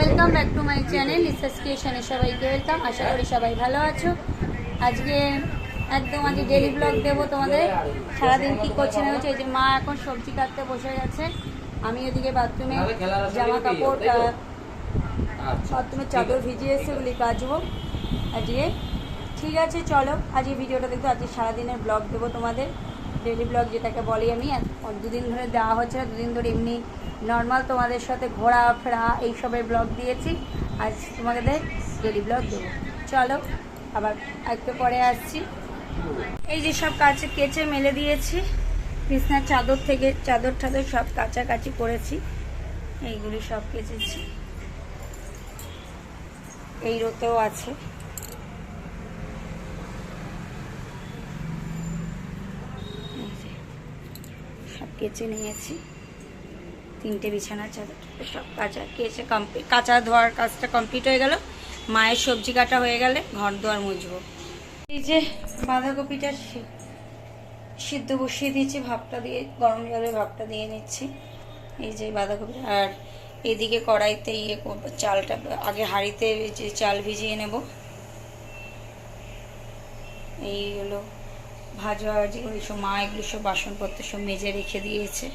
Welcome back to my channel research ক্রিয়েশনে সবাইকে welcome আশা করি সবাই ভালো আছো। আজকে একদম আজকে ডেলি ব্লগ দেবো তোমাদের। সারাদিন কী করছে না হচ্ছে? এই যে মা এখন সবজি কাটতে বসে গেছে। আমি এদিকে বাথরুমে জামা কাপড় আহ, বাথরুমের চাদর ভিজিয়ে এসে ওগুলি কাচবো। আজকে ঠিক আছে চলো। আজকে ভিডিওটা দেখো আজকে সারাদিনের ব্লগ দেবো তোমাদের। ডেলি ব্লগ যেটাকে বলি আমি দুদিন ধরে দেওয়া হচ্ছে দুদিন ধরে এমনি নর্মাল তোমাদের সাথে ঘোরা, ফেরা, এইসবের ব্লগ দিয়েছি। আজ তোমাদের ডেলি ব্লগ দেবো। চলো, আবার একটু পরে আসছি। এই যে সব কাছে কেচে মেলে দিয়েছি, বিছনার চাদর থেকে, চাদর টাদর সব কাচাকাচি করেছি, এইগুলি সব কেচেছি। এই রোতেও আছে এই যে, সব কেচে নিয়েছি। তিনটে বিছানার চাদর সব কাঁচা কেচে কমপ্লিট কাঁচা ধোয়ার কাজটা কমপ্লিট হয়ে গেল। মায়ের সবজি কাটা হয়ে গেলে ঘর দুয়ার মুছবো। এই যে বাঁধাকপিটা সিদ্ধ বসিয়ে দিয়েছি, ভাপটা দিয়ে গরম জলে ভাপটা দিয়ে নিচ্ছি। এই যে বাঁধাকপিটা আর এদিকে কড়াইতে ইয়ে চালটা আগে হাঁড়িতে যে চাল ভিজিয়ে নেব। এই হলো ভাজা যেগুলো সব মা এগুলো সব বাসনপত্র সব মেজে রেখে দিয়েছে।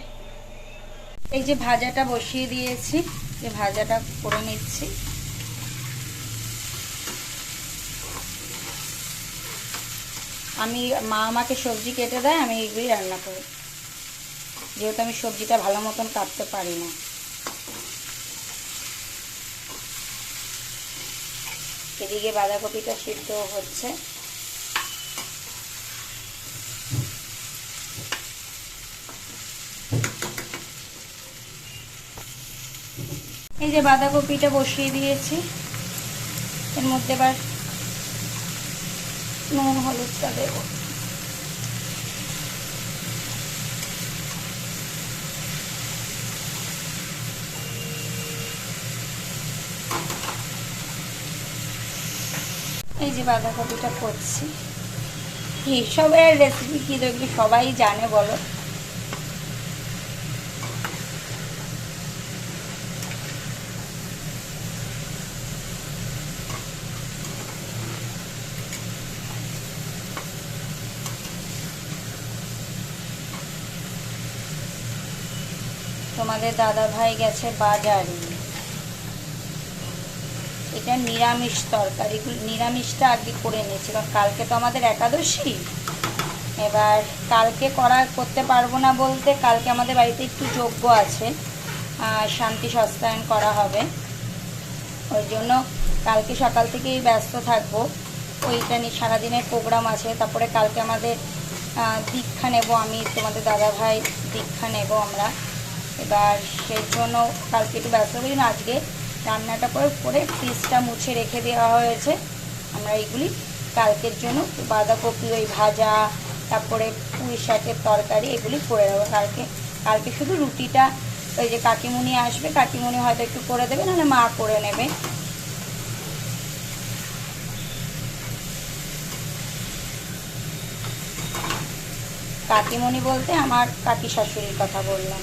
এই যে ভাজাটা বসিয়ে দিয়েছি, যে ভাজাটা করে নিচ্ছি। আমি, মা আমাকে সবজি কেটে দেয়, আমি এগুলোই রান্না করি। যেহেতু আমি সবজিটা ভালো মতন কাটতে পারি না। এদিকে বাঁধাকপিটা সিদ্ধ হচ্ছে। এই যে বাঁধাকপিটা বসিয়ে দিয়েছি। এর মধ্যে এবার নুন, হলুদটা দেবো। এই যে বাঁধাকপিটা করছি। এইসবের রেসিপি কী দেখবি সবাই জানে বলো। তোমাদের দাদা ভাই গেছে বাজারে। এটা নিরামিষ তরকারি, নিরামিষটা আগে করে নিয়েছি কারণ কালকে তো আমাদের একাদশী। এবার কালকে করা করতে পারব না বলতে, কালকে আমাদের বাড়িতে একটু যজ্ঞ আছে শান্তি সস্তায়ন করা হবে। ওই জন্য কালকে সকাল থেকেই ব্যস্ত থাকব। ওইটা নিয়ে সারাদিনের প্রোগ্রাম আছে, তারপরে কালকে আমাদের দীক্ষা নেব আমি, তোমাদের দাদা ভাই দীক্ষা নেব আমরা। এবার সেই জন্য কালকে একটু ব্যস্ত করি আজকে রান্নাটা করে করে ফ্রিজটা মুছে রেখে দেওয়া হয়েছে। আমরা এইগুলি কালকের জন্য বাঁধাকপি, ওই ভাজা, তারপরে পুঁই শাকের তরকারি এগুলি করে দেবো কালকে কালকে শুধু রুটিটা, ওই যে কাকিমুনি আসবে, কাকিমুনি হয়তো একটু করে দেবে, নাহলে মা করে নেবে। কাকিমণি বলতে আমার কাকি শাশুড়ির কথা বললাম।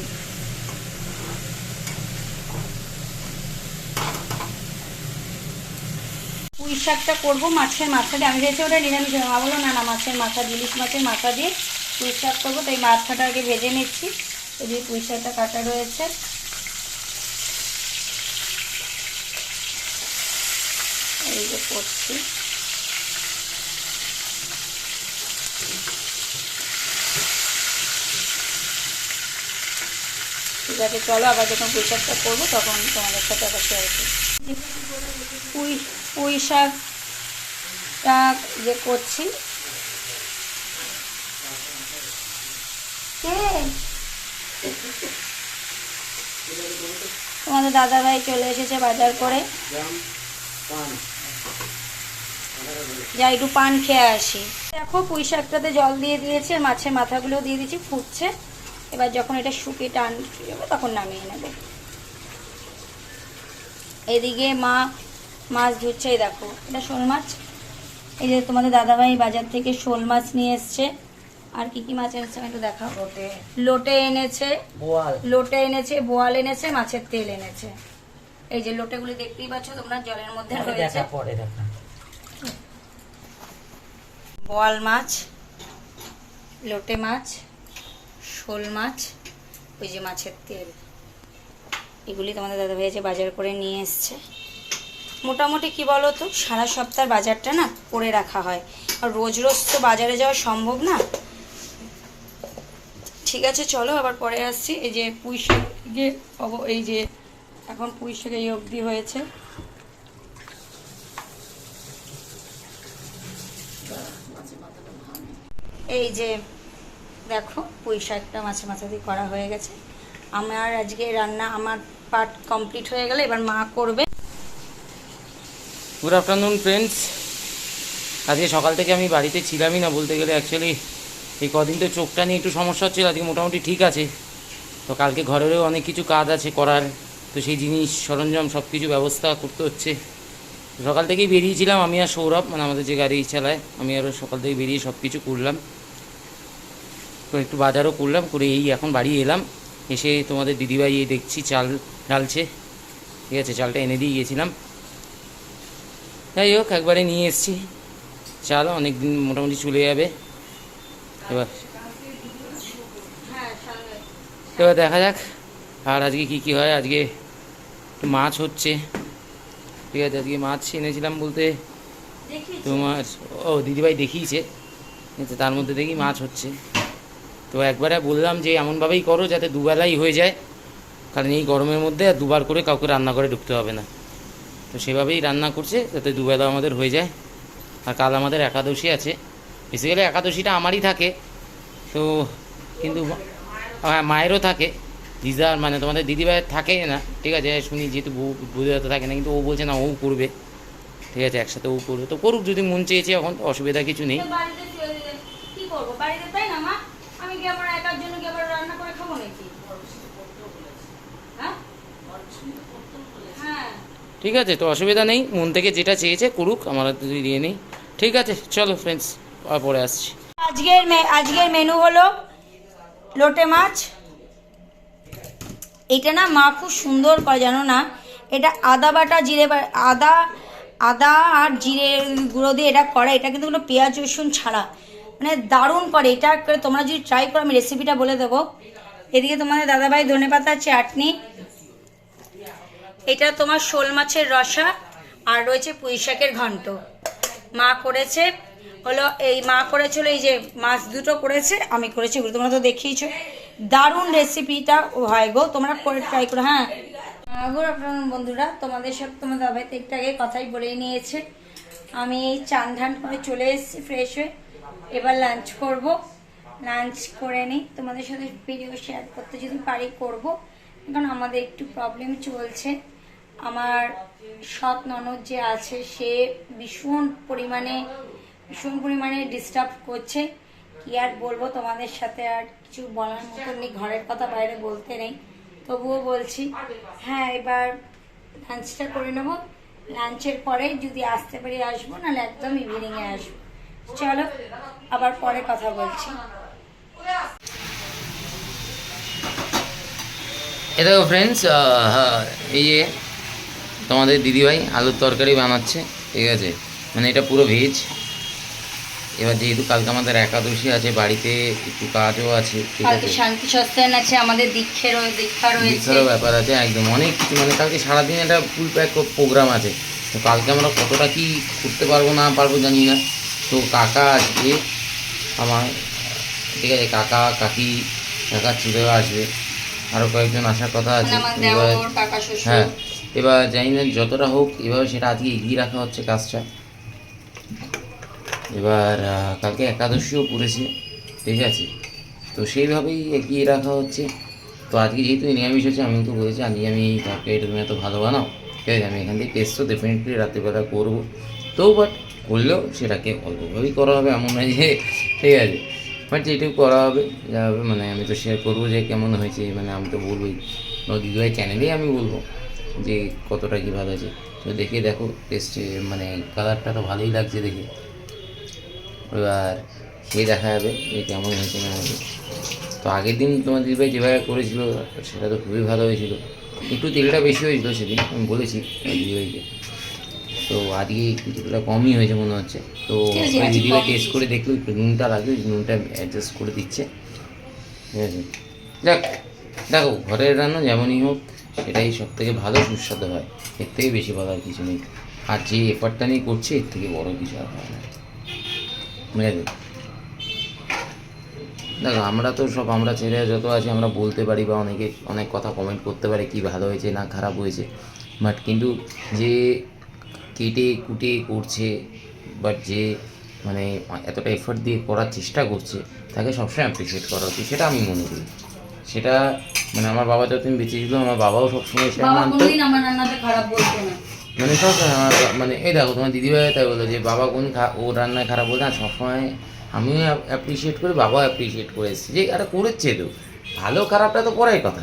শাকটা করব মাছের মাথা দিয়ে আমি ভেবেছি ওটা নিরামিষ মা বলল না না, মাছের মাথা, ইলিশ মাছের মাথা দিয়ে পুঁই শাক করব। তাই মাথাটা আগে ভেজে নিচ্ছি। যে পুঁই শাকটা কাটা রয়েছে। এই যে করছি। ঠিক আছে, চলো আবার যখন পুঁই শাকটা করব, তখন তোমাদের সাথে আবার শেয়ার করছি। পুঁই পুঁই শাকটা যে করছি। কে? তোমাদের দাদা ভাই চলে এসেছে বাজার করে। যা একটু পান খেয়ে আসি। দেখো, পুঁই শাকটাতে জল দিয়ে দিয়েছি আর মাছের মাথাগুলো দিয়ে দিয়েছি, ফুটছে। এবার যখন এটা শুকিয়ে টান যাবে, তখন নামিয়ে নেবে। এদিকে মা মাছ ধুচ্ছে এই দেখো। এটা শোল মাছ। এই যে তোমাদের দাদাভাই বাজার থেকে শোল মাছ নিয়ে এসছে। আর কি কি মাছ এনেছে একটু দেখাও? লোটে। এনেছে। লোটে এনেছে বোয়াল এনেছে মাছের তেল এনেছে। এই যে লোটেগুলি দেখতেই পাচ্ছ তোমরা জলের মধ্যে রয়েছে। দেখা দেখা। বোয়াল মাছ লোটে মাছ শোল মাছ ওই যে মাছের তেল। এগুলি তোমাদের দাদা ভাই যে বাজার করে নিয়ে এসছে। মোটামুটি কি বলো তো সারা সপ্তাহের বাজারটা না করে রাখা হয়। আর রোজ রোজ তো বাজারে যাওয়া সম্ভব না। ঠিক আছে, চলো আবার পরে আসছি। এই যে পুঁই শাকে এই যে এখন পুঁই শাক এই অবধি হয়েছে। এই যে দেখো, পুঁই শাকটা মাছের মাথা দিয়ে করা হয়ে গেছে। আমার আজকে রান্না, আমার পার্ট কমপ্লিট হয়ে গেলে এবার মা করবে। গুড আফটারনুন ফ্রেন্ডস আজকে সকাল থেকে আমি বাড়িতে ছিলামই না বলতে গেলে অ্যাকচুয়ালি এই কদিন তো চোখটা নিয়ে একটু সমস্যা হচ্ছিল, আজকে মোটামুটি ঠিক আছে। তো কালকে ঘরেরও অনেক কিছু কাজ আছে করার, তো সেই জিনিস, সরঞ্জাম সব কিছু ব্যবস্থা করতে হচ্ছে। সকাল থেকেই বেরিয়েছিলাম আমি আর সৌরভ মানে আমাদের যে গাড়ি চালায়, আমি আরও সকাল থেকে বেরিয়ে সব কিছু করলাম। তো একটু বাজারও করলাম, করে এই এখন বাড়ি এলাম। এসে তোমাদের দিদিভাই দেখছি চাল ঢালছে ঠিক আছে, চালটা এনে দিয়ে গিয়েছিলাম। যাই হোক, একবারে নিয়ে এসেছি। চাল অনেক দিন মোটামুটি চলে যাবে। এবার এবার দেখা যাক, আর আজকে কি কি হয়। আজকে মাছ হচ্ছে। ঠিক আছে, আজকে মাছ এনেছিলাম বলতে তোমার ও, দিদিভাই দেখিয়েছে। তার মধ্যে দেখি মাছ হচ্ছে। তো একবারে বললাম যে, এমনভাবেই করো যাতে দুবেলাই হয়ে যায়। কারণ এই গরমের মধ্যে দুবার করে কাউকে রান্না করে ঢুকতে হবে না। তো সেভাবেই রান্না করছে যাতে দুবেলা আমাদের হয়ে যায়। আর কাল আমাদের একাদশী আছে। বেসিক্যালি একাদশীটা আমারই থাকে। তো কিন্তু হ্যাঁ মায়েরও থাকে। দিদার মানে তোমাদের দিদিভাইয়ের থাকে না। ঠিক আছে, শুনি যেহেতু বুঝে থাকে না, কিন্তু ও বলছে না, ও করবে। ঠিক আছে, একসাথে ও করবে। তো করুক, যদি মন চেয়েছে এখন, অসুবিধা কিছু নেই বাড়িতে কি করব বাড়িতে তাই না মা আমি কি আমার একার জন্য কি আবার রান্না করে খাব নাকি হ্যাঁ হ্যাঁ ঠিক আছে? তো অসুবিধা নেই। মন থেকে যেটা চেয়েছে করুক, আমার দিয়ে নেই। ঠিক আছে? চলো ফ্রেন্ডস পরে আসছি। আজকের আজকের মেনু হলো লোটে মাছ। এটা না মা খুব সুন্দর করে, জানো না? এটা আদা বাটা জিরে আদা আদা আর জিরে গুঁড়ো দিয়ে এটা করে। এটা কিন্তু কোনো পেঁয়াজ, রসুন ছাড়া। মানে দারুণ করে। এটা তোমরা যদি ট্রাই করো, আমি রেসিপিটা বলে দেবো। এদিকে তোমাদের দাদাভাই ধনে পাতার চাটনি। এটা তোমার শোল মাছের রসা আর রয়েছে পুঁই শাকের ঘন্ট। মা করেছে, হলো এই মা করেছিল এই যে মাছ দুটো করেছে, আমি করেছি তোমরা তো দেখিয়েছো। দারুণ রেসিপিটা হয় গো, তোমরা করে ট্রাই করো হ্যাঁ। আগর আপনার বন্ধুরা, তোমাদের সব তোমাদের দাবাই তো একটু আগে কথাই বলেই নিয়েছে। আমি চান ধান করে চলে এসেছি ফ্রেশ হয়ে। এবার লাঞ্চ করব। লাঞ্চ করে নিই। তোমাদের সাথে ভিডিও শেয়ার করতে যদি পারি করব। কারণ আমাদের একটু প্রবলেম চলছে। আমার সৎ ননদ যে আছে, সে ভীষণ পরিমাণে ভীষণ পরিমাণে ডিস্টার্ব করছে। কি আর বলব তোমাদের সাথে, আর কিছু বলার মতো নেই, ঘরের কথা বাইরে বলতে নেই। তবুও বলছি হ্যাঁ এবার লাঞ্চটা করে নেব। লাঞ্চের পরে যদি আসতে পারি, আসব, নাহলে একদম ইভিনিংয়ে আসব। চলো, আবার পরে কথা বলছি। এ দেখো ফ্রেন্ডস এই যে তোমাদের দিদিভাই আলুর তরকারি বানাচ্ছে ঠিক আছে? মানে এটা পুরো ভেজ এবার যেহেতু কালকে আমাদের একাদশী আছে বাড়িতে একটু কাজও আছে ঠিক আছে? শান্তি সস্তায়ন আছে আমাদের দীক্ষের দীক্ষা রয়েছে। দীক্ষারও ব্যাপার আছে একদম অনেক কিছু মানে কালকে সারাদিন একটা ফুল প্যাক প্রোগ্রাম আছে। তো কালকে আমরা কতটা কি করতে পারব না পারব জানি না। তো কাকা আসবে আমার ঠিক আছে কাকা কাকি কাকার ছেলেও আসবে। আরও কয়েকজন আসার কথা আছে মানে কাকা হ্যাঁ। এবার জানি না যতটা হোক, এভাবে সেটা আজকে এগিয়ে রাখা হচ্ছে কাজটা। এবার কালকে একাদশীও পড়েছে, ঠিক আছে? তো সেইভাবেই এগিয়ে রাখা হচ্ছে। তো আজকে যেহেতু নিরামিষ হচ্ছে আমি তো বলেছি, আজকে আমি তরকারি তুমি এত ভালো বানাও, ঠিক আছে? আমি এখান থেকে টেস্ট তো ডেফিনেটলি রাত্রিবেলা করব। তো বাট করলেও সেটাকে অল্পভাবেই করা হবে, এমন নয় যে, ঠিক আছে? বাট যেটুকু করা হবে, যা হবে মানে আমি তো শেয়ার করব যে কেমন হয়েছে মানে আমি তো বলবোই। দিদিভাই চ্যানেলেই আমি বলব। যে কতটা কী ভালো আছে। তো দেখে দেখো টেস্টে মানে কালারটা তো ভালোই লাগছে দেখে। এবার খেয়ে দেখা যাবে যে কেমন হয়েছে না হয়েছে। তো আগের দিন তোমার দিদিভাই যেভাবে করেছিল সেটা তো খুবই ভালো হয়েছিল। একটু তেলটা বেশি হয়েছিল সেদিন আমি বলেছি দিদিভাইকে। তো আজকে একটু তেলটা কমই হয়েছে মনে হচ্ছে। তো দিদিভাই টেস্ট করে দেখল একটু নুনটা লাগবে নুনটা অ্যাডজাস্ট করে দিচ্ছে। ঠিক আছে। দেখ দেখো ঘরের রান্না যেমনই হোক সেটাই সব থেকে ভালো, সুস্বাদু হয়। এর থেকে বেশি ভালো আর কিছু নেই। আর যে এফার্টটা নিয়ে করছে, এর থেকে বড় কিছু আর হয় না। বুঝলে দেখো, আমরা তো সব, আমরা ছেলে যত আছি, আমরা বলতে পারি বা অনেকে অনেক কথা কমেন্ট করতে পারি কি ভালো হয়েছে, না খারাপ হয়েছে। বাট কিন্তু যে কেটে কুটে করছে বাট যে মানে এতটা এফোর্ট দিয়ে করার চেষ্টা করছে, তাকে সবসময় অ্যাপ্রিসিয়েট করা উচিত, সেটা আমি মনে করি। সেটা মানে আমার বাবা যতদিন বেঁচে ছিল আমার বাবাও সবসময় সেটা মানতো। কোনোদিন আমার রান্নাতে খারাপ বলতো না। মানে সবসময় আমার মানে এই দেখো তোমার দিদিভাই তাই বলো যে বাবা কোন ও রান্নায় খারাপ বলতে না সবসময় আমিও অ্যাপ্রিসিয়েট করি বাবাও অ্যাপ্রিসিয়েট করে এসেছি। যে এটা করেছে তো। ভালো খারাপটা তো পরের কথা।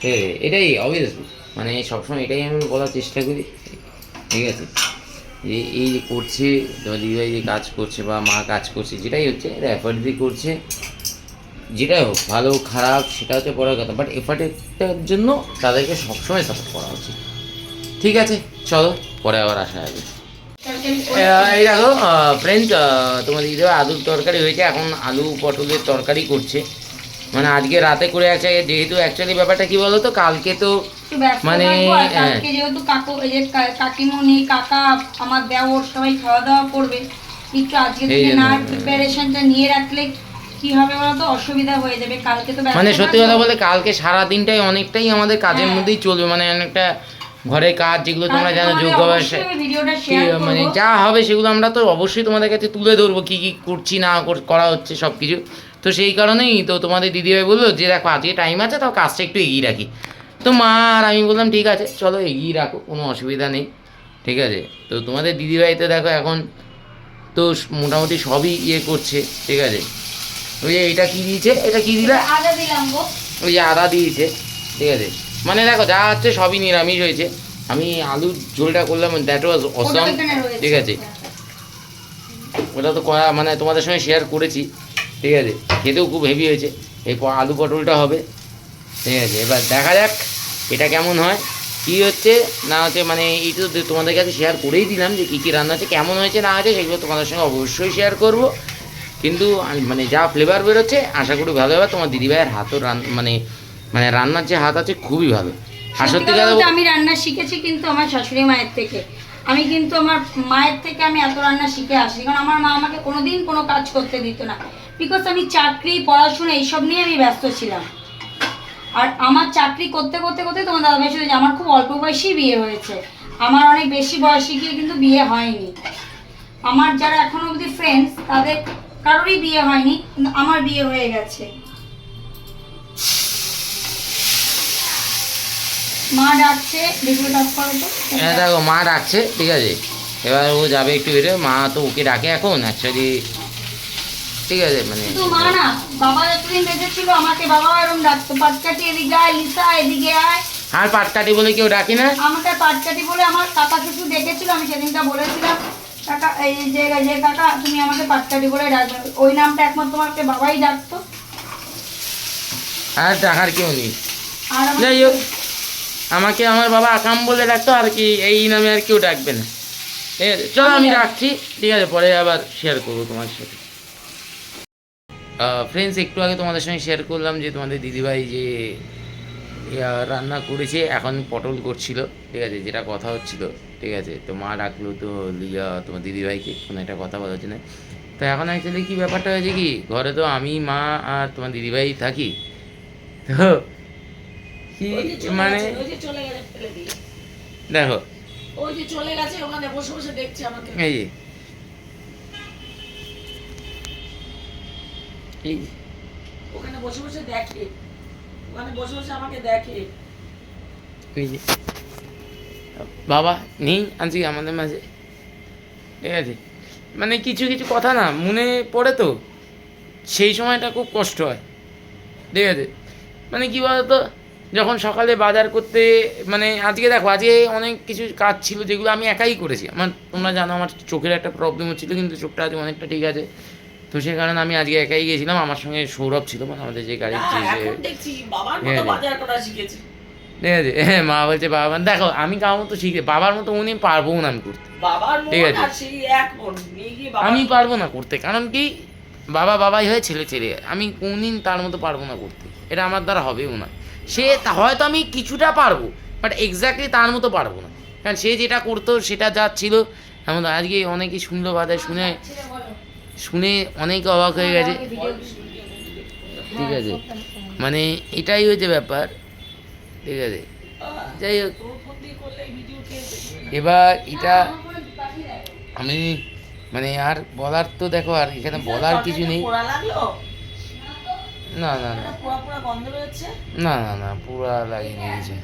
ঠিক আছে এটাই অবভিয়াসলি মানে সবসময় এটাই আমি বলার চেষ্টা করি। ঠিক আছে? যে এই যে করছে তোমার দিদিভাই যে কাজ করছে বা মা কাজ করছে যেটাই হচ্ছে এটা এফার্ট দিয়ে করছে। যেটাই হোক ভালো খারাপ সেটা হচ্ছে পরের কথা বাট এফার্টের জন্য তাদেরকে সবসময় সাপোর্ট করা উচিত ঠিক আছে চলো পরে আবার আসা যাবে এই দেখো ফ্রেন্ড তোমার দিদি আলুর তরকারি হয়েছে এখন আলু পটলের তরকারি করছে মানে আজকে রাতে করে আছে যেহেতু অ্যাকচুয়ালি ব্যাপারটা কি বলো তো কালকে তো মানে, হ্যাঁ। যেহেতু কাকু এই যে কা- কাকিমুনি কাকা আমার দেওর সবাই খাওয়া দাওয়া করবে একটু আজকে না হ্যাঁ। প্রিপারেশনটা নিয়ে রাখলে কি হবে বলতো? অসুবিধা হয়ে যাবে। কালকে তো মানে সত্যি কথা বলতে কালকে সারা দিনটাই অনেকটাই আমাদের কাজের হ্যাঁ। মধ্যেই চলবে। মানে অনেকটা ঘরের কাজ যেগুলো তোমরা জানো যোগ মানে যা হবে সেগুলো আমরা তো অবশ্যই তোমাদের কাছে তুলে ধরবো কি কি করছি না কর- করা হচ্ছে সব কিছু তো সেই কারণেই তো তোমাদের দিদিভাই বলল যে দেখো আজকে টাইম আছে তাও কাজটা একটু এগিয়ে রাখি। তো মা আর আমি বললাম ঠিক আছে চলো এগিয়ে রাখো কোনো অসুবিধা নেই। ঠিক আছে? তো তোমাদের দিদিভাইতে দেখো এখন তো মোটামুটি সবই ইয়ে করছে ঠিক আছে? ওই যে এটা কি দিয়েছে? এটা কি দিলে? আগে দিলাম গো। ওই যে আদা দিয়েছে। ঠিক আছে। মানে দেখো যা হচ্ছে সবই নিরামিষ হয়েছে। আমি আলুর ঝোলটা করলাম দ্যাট ওয়াজ অসম ঠিক আছে। ওটা তো করা মানে তোমাদের সঙ্গে শেয়ার করেছি। ঠিক আছে। খেতেও খুব হেভি হয়েছে। এই আলু পটলটা হবে। ঠিক আছে। এবার দেখা যাক এটা কেমন হয়। কি হচ্ছে না হচ্ছে মানে এইটা তো তোমাদের কাছে শেয়ার করেই দিলাম যে কী কী রান্না হচ্ছে কেমন হয়েছে না হয়েছে সেগুলো তোমাদের সঙ্গে অবশ্যই শেয়ার করব। কিন্তু মানে যা ফ্লেভার বেরোচ্ছে আশা করি ভালো হবে। তোমার দিদিভাইয়ের হাতও রান মানে মানে রান্নার যে হাত আছে খুবই ভালো। আর সত্যি কথা আমি রান্না শিখেছি কিন্তু আমার শাশুড়ি মায়ের থেকে। আমি কিন্তু আমার মায়ের থেকে আমি এত রান্না শিখে আসি কারণ আমার মা আমাকে কোনোদিন কোনো কাজ করতে দিত না। বিকজ আমি চাকরি পড়াশোনা এইসব নিয়ে আমি ব্যস্ত ছিলাম। আর আমার চাকরি করতে করতে করতে তোমার দাদা ভাই সাথে আমার খুব অল্প বয়সেই বিয়ে হয়েছে। আমার অনেক বেশি বয়সে গিয়ে কিন্তু বিয়ে হয়নি। আমার যারা এখনও অবধি ফ্রেন্ডস তাদের কারোরই বিয়ে হয়নি আমার বিয়ে হয়ে গেছে। মা ডাকছে করো তো। হ্যাঁ দেখো মা ডাকছে ঠিক আছে? এবার ও যাবে একটু বেরো মা তো ওকে ডাকে এখন অ্যাকচুয়ালি ঠিক আছে মানে তো মা না বাবা যতদিন বেঁচে ছিল আমাকে বাবা এরকম ডাকতো পাটকাটি এদিকে আয় লিসা এদিকে আয়। আর পাটকাটি বলে কেউ ডাকি না? আমাকে পাটকাটি বলে আমার কাকা কিছু দেখেছিল আমি সেদিনটা বলেছিলাম। কাকা এই যে যে কাকা তুমি আমাকে পাটকাটি বলে ডাকবে। ওই নামটা একমাত্র তোমাকে বাবাই ডাকতো। আর ডাকার কেউ নেই। যাই হোক আমাকে আমার বাবা আকাম বলে ডাকতো আর কি এই নামে আর কেউ ডাকবে না। ঠিক আছে চলো আমি রাখছি ঠিক আছে পরে আবার শেয়ার করব তোমার সাথে। ফ্রেন্ডস একটু আগে তোমাদের সঙ্গে শেয়ার করলাম যে তোমাদের দিদিভাই যে রান্না করেছে এখন পটল করছিল ঠিক আছে যেটা কথা হচ্ছিল ঠিক আছে তো মা ডাকলো তো লিয়া তোমার দিদিভাইকে কোনো একটা কথা বলা হচ্ছে না। তো এখন অ্যাকচুয়ালি কী ব্যাপারটা হয়েছে কি ঘরে তো আমি মা আর তোমার দিদিভাই থাকি তো কি মানে দেখো। ওই যে চলে গেছে ওখানে বসে বসে দেখছে আমাকে। এই। ওখানে বসে বসে দেখে। দেখে। বাবা, নেই আজকে আমাদের মাঝে। ঠিক আছে? মানে কিছু কিছু কথা না, মনে পড়ে তো। সেই সময়টা খুব কষ্ট হয়। ঠিক আছে? মানে কী বলতো, যখন সকালে বাজার করতে মানে আজকে দেখো, আজকে অনেক কিছু কাজ ছিল যেগুলো আমি একাই করেছি। আমার তোমরা জানো আমার চোখের একটা প্রবলেম হচ্ছিল, কিন্তু চোখটা আজকে অনেকটা ঠিক আছে। তো সেই কারণে আমি আজকে একাই গিয়েছিলাম আমার সঙ্গে সৌরভ ছিল মানে আমাদের যে গাড়ির যে হ্যাঁ, হ্যাঁ, ঠিক আছে হ্যাঁ মা বলছে বাবা দেখো আমি কারোর মতো শিখে বাবার মতো উনি পারব না আমি করতে। ঠিক আছে। মন আমি পারব না করতে কারণ কি বাবা বাবাই হয়ে ছেলে ছেলে আমি কোনদিন তার মতো পারব না করতে এটা আমার দ্বারা হবেও না। সে হয়তো আমি কিছুটা পারব বাট এক্স্যাক্টলি তার মতো পারব না। কারণ সে যেটা করতো সেটা যা ছিল এমন আজকে অনেকে শুনলো বাদে শুনে শুনে অনেকে অবাক হয়ে গেছে। ঠিক আছে। মানে এটাই হয়েছে ব্যাপার। ঠিক আছে। যাই হোক? এবার এটা আমি মানে আর বলার তো দেখো আর এখানে বলার কিছু নেই। না না না। না না না পুরা লাগিয়ে নিয়েছে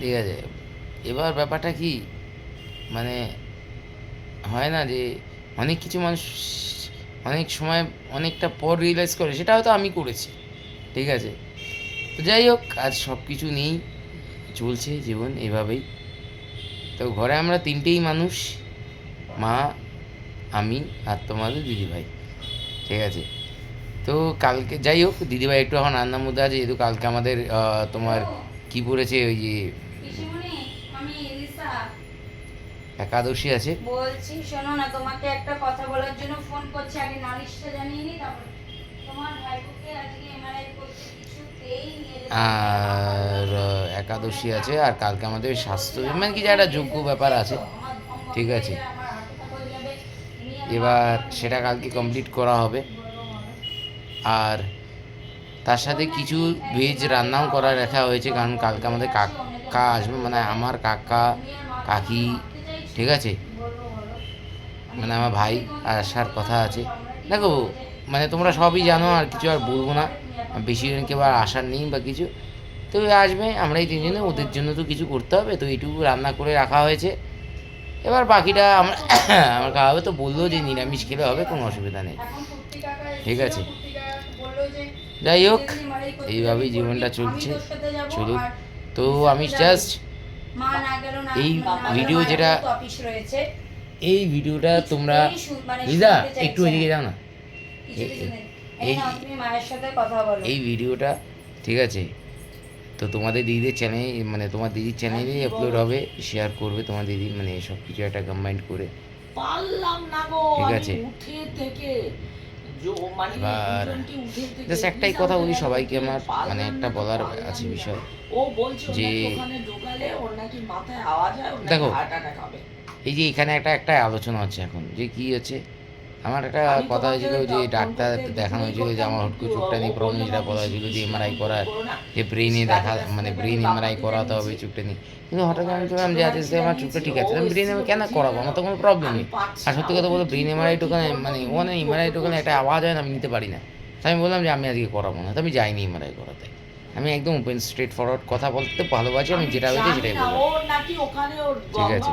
ঠিক আছে। এবার ব্যাপারটা কি? মানে হয় না যে অনেক কিছু মানুষ অনেক সময় অনেকটা পর রিয়েলাইজ করে সেটা হয়তো আমি করেছি, ঠিক আছে? তো যাই হোক, আজ সব কিছু নেই চলছে জীবন এভাবেই। তো ঘরে আমরা তিনটেই মানুষ, মা, আমি আর তোমাদের দিদিভাই, ঠিক আছে? তো কালকে, যাই হোক, দিদিভাই একটু এখন রান্নার মধ্যে আছে, যেহেতু কালকে আমাদের তোমার কি পড়েছে ওই যে পিসিমণি, আমি এলিসা একাদশী আছে। বলছি শোনো না তোমাকে একটা কথা বলার জন্য ফোন করছি। আগে নালিশটা জানিয়ে নি তারপর তোমার ভাইপোকে আজকে এমআরআই করতে আর একাদশী আছে আর কালকে আমাদের স্বাস্থ্য মানে কি যে একটা যোগ্য ব্যাপার আছে। ঠিক আছে। এবার সেটা কালকে কমপ্লিট করা হবে। আর তার সাথে কিছু ভেজ রান্নাও করা রাখা হয়েছে কারণ কালকে আমাদের কাকা আসবে মানে আমার কাকা কাকি ঠিক আছে? মানে আমার ভাই আর আসার কথা আছে। দেখো মানে তোমরা সবই জানো, আর কিছু আর বলব না। বেশি কেউ আর আসার নেই বা কিছু। তো আসবে আমরা এই তিনজনে, ওদের জন্য তো কিছু করতে হবে। তো এইটুকু রান্না করে রাখা হয়েছে। এবার বাকিটা আমরা আমার খাওয়াবে তো বলল যে নিরামিষ খেলে হবে, কোনো অসুবিধা নেই। ঠিক আছে? যাই হোক, এইভাবেই জীবনটা চলছে। চলুক। তো আমি জাস্ট এই ভিডিও যেটা- তো অফিস রয়েছে। এই ভিডিওটা তোমরা শু- মানে একটু এদিকে যাও না। এই এই- নাও, তুমি মায়ের সাথে কথা বলো। এই ভিডিওটা ঠিক আছে? তো তোমাদের দিদিদের চ্যানেল মানে তোমার দিদির চ্যানেলে আপলোড হবে শেয়ার করবে তোমার দিদি মানে সব কিছু একটা কম্বাইন্ড করে। পারলাম না গো ঠিক আছে। উঠে থেকে মানে এবার জাস্ট একটাই কথা বলি সবাইকে আমার মানে একটা বলার আছে বিষয় ও বলছে ওর যে- ঢোকালে ওর নাকি মাথায় আওয়াজ হয় ওর নাকি দেখো। হার্ট অ্যাটাক হবে। এই যে এখানে একটা একটা আলোচনা হচ্ছে এখন যে কি হচ্ছে? আমার একটা কথা হয়েছিল যে ডাক্তার দেখানো হয়েছিল যে আমার হুট করে চোখটা নিয়ে প্রবলেম যেটা বলা হয়েছিল যে এমআরআই করার করো যে ব্রেনে দেখা মানে ব্রেন এমআরআই করাতে হবে চোখটা নিয়ে। কিন্তু হঠাৎ আমি বললাম যে আজকে আমার চোখটা ঠিক আছে আমি ব্রেন এমআরআই কেন করাবো? আমার তো কোনো প্রবলেম নেই। আর সত্যি কথা বলতে ব্রেন এমআরআই টোকানে মানে ওখানে এমআরআই টোকানে একটা আওয়াজ হয় না আমি নিতে পারি না। তাই আমি বললাম যে আমি আজকে করাবো না। তো আমি যাইনি এমআরআই করাতে। আমি একদম ওপেন স্ট্রেট ফরওয়ার্ড কথা বলতে ভালোবাসি আমি যেটা হয়েছে সেটাই ওর ঠিক আছে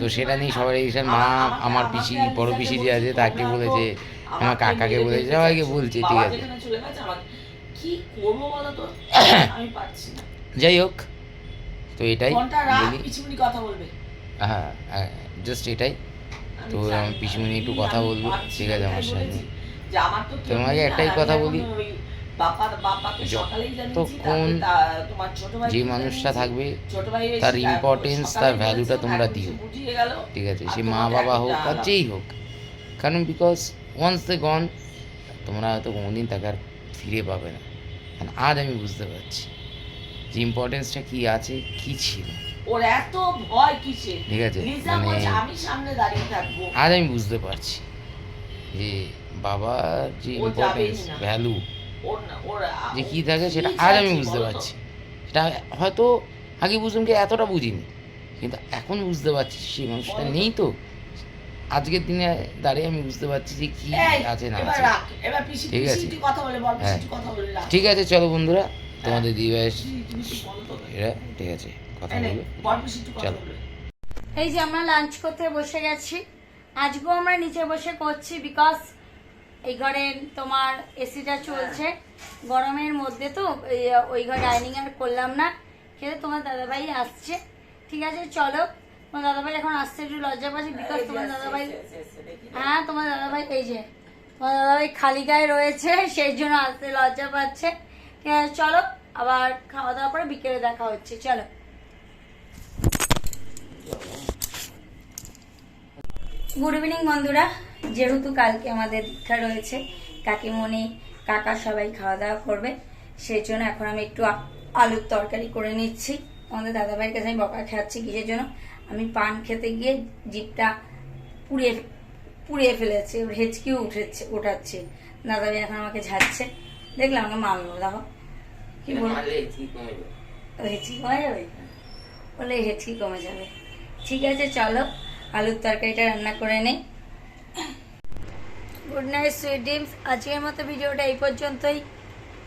তো সেটা নিয়ে। সবাই এসে মা আমার পিসি বড় পিসি যে আছে তাকে বলেছে আমার কাকাকে বলেছে সবাইকে বলছে ঠিক আছে যাই হোক তো এটাই বলি হ্যাঁ জাস্ট এটাই তো আমি পিসিমণি একটু কথা বলব, ঠিক আছে, আমার সাথে। তোমাকে একটাই কথা বলি। তখন যে মানুষটা থাকবে তার ইম্পর্টেন্স তার ভ্যালুটা তোমরা দিও। ঠিক আছে সে মা বাবা হোক আর যেই হোক কারণ বিকজ ওয়ান্স দে গন তোমরা হয়তো কোনোদিন তাকে আর ফিরে পাবে না। কারণ আজ আমি বুঝতে পারছি যে ইম্পর্টেন্সটা কি আছে কি ছিল। ওর এত ভয় কিসে ঠিক আছে, মানে- আমি সামনে দাঁড়িয়ে থাকব। আজ আমি বুঝতে পারছি যে বাবার যে ইম্পর্টেন্স ভ্যালু যে কী থাকে সেটা আজ আমি বুঝতে পারছি। সেটা হয়তো আগে বুঝলাম কি এতটা বুঝিনি কিন্তু এখন বুঝতে পারছি সেই মানুষটা নেই তো। আজকের দিনে দাঁড়িয়ে আমি বুঝতে পারছি যে কি আছে না আছে। ঠিক আছে। একটু কথা বলে বল পিসি হ্যাঁ। ঠিক আছে চলো বন্ধুরা তোমাদের দিদিভাই। এরা ঠিক আছে কথা এই বলবে চলো। এই যে আমরা লাঞ্চ করতে বসে গেছি। আজকেও আমরা নিচে বসে করছি বিকজ এই ঘরে তোমার এসিটা চলছে। গরমের মধ্যে তো ওই ঘরে ডাইনিং আর করলাম না। কিন্তু তোমার দাদাভাই আসছে। ঠিক আছে চলো। তোমার দাদাভাই এখন আসছে একটু লজ্জা পাচ্ছে বিকজ তোমার দাদাভাই। হ্যাঁ তোমার দাদাভাই এই যে তোমার দাদাভাই খালি গায়ে রয়েছে সেই জন্য আসতে লজ্জা পাচ্ছে। ঠিক আছে চলো। আবার খাওয়া দাওয়ার পরে বিকেলে দেখা হচ্ছে চলো। গুড ইভিনিং বন্ধুরা। যেহেতু কালকে আমাদের দীক্ষা রয়েছে কাকিমণি কাকা সবাই খাওয়া দাওয়া করবে সেই জন্য এখন আমি একটু আলুর তরকারি করে নিচ্ছি। আমাদের দাদাভাইয়ের কাছে আমি বকা খাচ্ছি কিসের জন্য? আমি পান খেতে গিয়ে জিপটা পুড়িয়ে পুড়িয়ে ফেলেছে হেঁচকিও উঠেছে ওঠাচ্ছে। দাদাভাই এখন আমাকে ঝাড়ছে। দেখলাম আমাকে মারলো দেখো। কি বলব? হেঁচকি কমে যাবে। বলে হেঁচকি কমে যাবে। ঠিক আছে চলো। আলুর তরকারিটা রান্না করে নেই। গুড নাইট সুইট ডিমস আজকের মতো ভিডিওটা এই পর্যন্তই।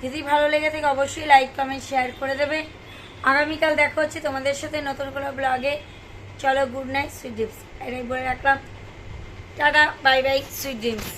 যদি ভালো লেগে থাকে, অবশ্যই লাইক কমেন্ট শেয়ার করে দেবে। আগামীকাল দেখা হচ্ছে তোমাদের সাথে নতুন কোনো ব্লগে চলো গুড নাইট সুইট ডিমস এটাই বলে রাখলাম। Tata bye bye sweet ডিমস